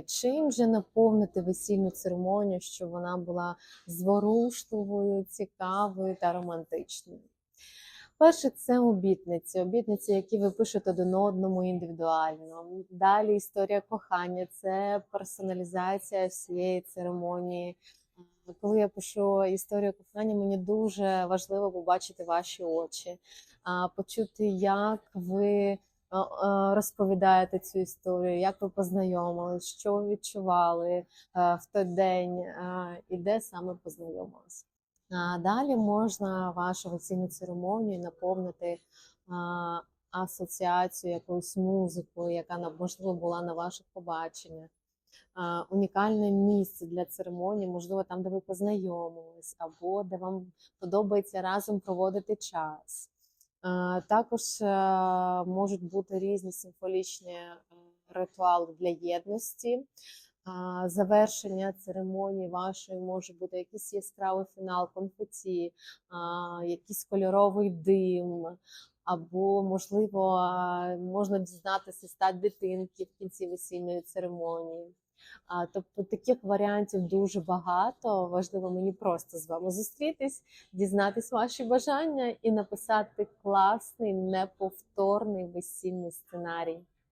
Чим же наповнити весільну церемонію, щоб вона була зворушливою, цікавою та романтичною? Перше, це обітниці, обітниці, які ви пишете один одному індивідуально. Далі історія кохання, це персоналізація всієї церемонії. Коли я пишу історію кохання, мені дуже важливо побачити ваші очі, почути, як ви розповідаєте цю історію, як ви познайомились, що ви відчували в той день і де саме познайомились. Далі можна вашу весільну церемонію наповнити асоціацію якоюсь музикою, яка можливо була на ваших побаченнях. Унікальне місце для церемонії, можливо, там, де ви познайомились, або де вам подобається разом проводити час. Також е, можуть бути різні символічні е, ритуали для єдності. Завершення церемонії вашої може бути якийсь яскравий фінал, конфеті, якийсь кольоровий дим, або, можливо, можна дізнатися стать дитинки в кінці весільної церемонії. Тобто таких варіантів дуже багато. Важливо мені просто з вами зустрітись, дізнатись ваші бажання і написати класний, неповторний весільний сценарій.